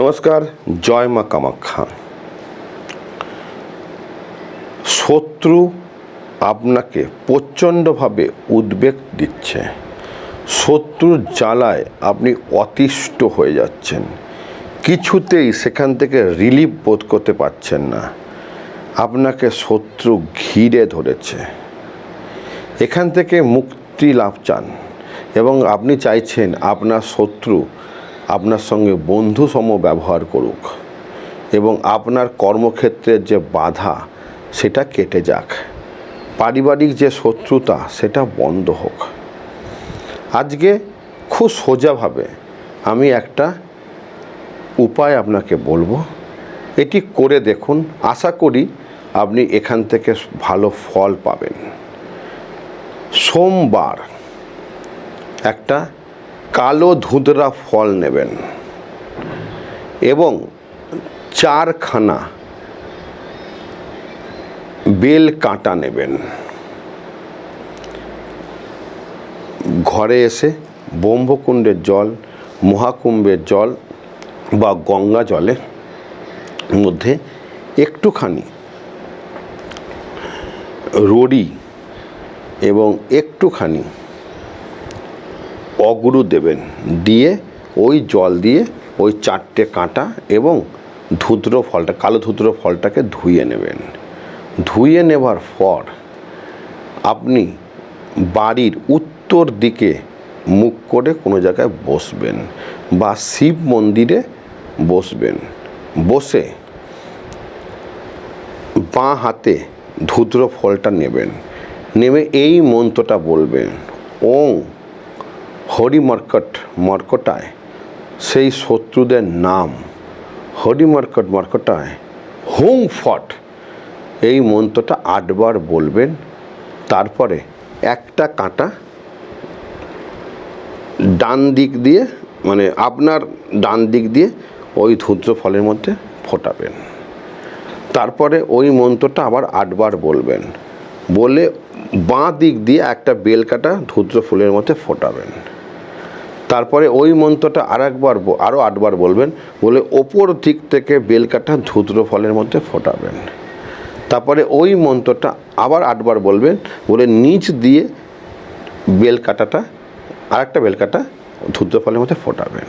নমস্কার, জয় মা কামাখ্যা শত্রু আপনাকে প্রচণ্ডভাবে উদ্বেগ দিচ্ছে। শত্রুর জ্বালায় আপনি অতিষ্ঠ হয়ে যাচ্ছেন। কিছুতেই সেখান থেকে রিলিফ বোধ করতে পারছেন না। আপনাকে শত্রু ঘিরে ধরেছে। এখান থেকে মুক্তি লাভ চান এবং আপনি চাইছেন আপনার শত্রু আপনার সঙ্গে বন্ধুসম ব্যবহার করুক এবং আপনার কর্মক্ষেত্রের যে বাধা, সেটা কেটে যাক। পারিবারিক যে শত্রুতা, সেটা বন্ধ হোক। আজকে খুব সোজাভাবে আমি একটা উপায় আপনাকে বলব। এটি করে দেখুন। আশা করি আপনি এখান থেকে ভালো ফল পাবেন। সোমবার একটা কালো ধুতরা ফল নেবেন এবং চারখানা বেল কাঁটা নেবেন। ঘরে এসে ব্রহ্মকুণ্ডের জল, মহাকুম্ভের জল বা গঙ্গা জলের মধ্যে একটুখানি রড়ি এবং একটুখানি অগুরু দেবেন। দিয়ে ওই জল দিয়ে ওই চারটে কাঁটা এবং ধুদ্র ফলটা, কালো ধুদ্র ফলটাকে ধুয়ে নেবেন। ধুয়ে নেবার পর আপনি বাড়ির উত্তর দিকে মুখ করে কোনো জায়গায় বসবেন বা শিব মন্দিরে বসবেন। বসে বাঁ হাতে ধুদ্র ফলটা নেবেন। নেমে এই মন্ত্রটা বলবেন, ওং হরি মর্কট মর্কটায়, সেই শত্রুদের নাম হরি মর্কট মর্কটায়, হুং ফট! এই মন্ত্রটা আটবার বলবেন, তারপরে একটা কাঁটা ডান দিক দিয়ে মানে আপনার ডান দিক দিয়ে ওই ধুদ্র ফলের মধ্যে ফোটাবেন। তারপরে ওই মন্ত্রটা আবার আটবার বলবেন। বলে বাঁ দিক দিয়ে একটা বেল কাটা ধুদ্র ফুলের মধ্যে ফোটাবেন। তারপরে ওই মন্ত্রটা আর একবার আরও আটবার বলবেন, বলে ওপর দিক থেকে বেল কাটা ধুদ্র ফলের মধ্যে ফোটাবেন। তারপরে ওই মন্ত্রটা আবার আটবার বলবেন, বলে নিচ দিয়ে বেল কাটাটা আর একটা বেল কাটা ধুদ্র ফলের মধ্যে ফোটাবেন।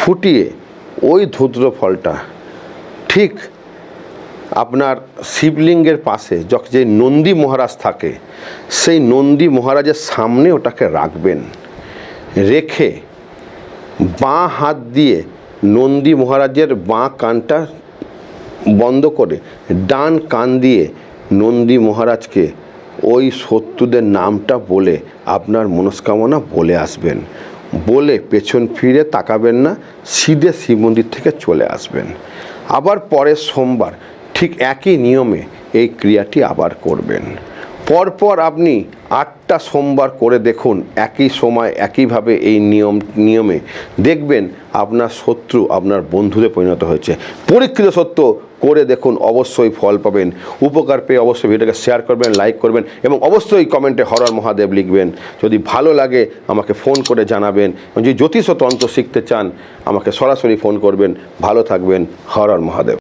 ফুটিয়ে ওই ধুদ্র ফলটা ঠিক আপনার শিবলিঙ্গের পাশে যে নন্দী মহারাজ থাকে, সেই নন্দী মহারাজের সামনে ওটাকে রাখবেন। রেখে বাঁ হাত দিয়ে নন্দী মহারাজের বাঁ কানটা বন্ধ করে ডান কান দিয়ে নন্দী মহারাজকে ওই শত্রুদের নামটা বলে আপনার মনস্কামনা বলে আসবেন। বলে পেছন ফিরে তাকাবেন না, সিধে শিব মন্দির থেকে চলে আসবেন। আবার পরের সোমবার ঠিক একই নিয়মে এই ক্রিয়াটি আবার করবেন। পরপর আপনি আটটা সোমবার করে দেখুন একই সময় একইভাবে এই নিয়ম, নিয়মে। দেখবেন আপনার শত্রু আপনার বন্ধুতে পরিণত হয়েছে। পরীক্ষিত সত্য করে দেখুন, অবশ্যই ফল পাবেন। উপকার পেয়ে অবশ্যই ভিডিওকে শেয়ার করবেন লাইক করবেন এবং অবশ্যই কমেন্টে হরর মহাদেব লিখবেন। যদি ভালো লাগে আমাকে ফোন করে জানাবেন। যদি জ্যোতিষ তন্ত্র শিখতে চান, আমাকে সরাসরি ফোন করবেন। ভালো থাকবেন হরর মহাদেব।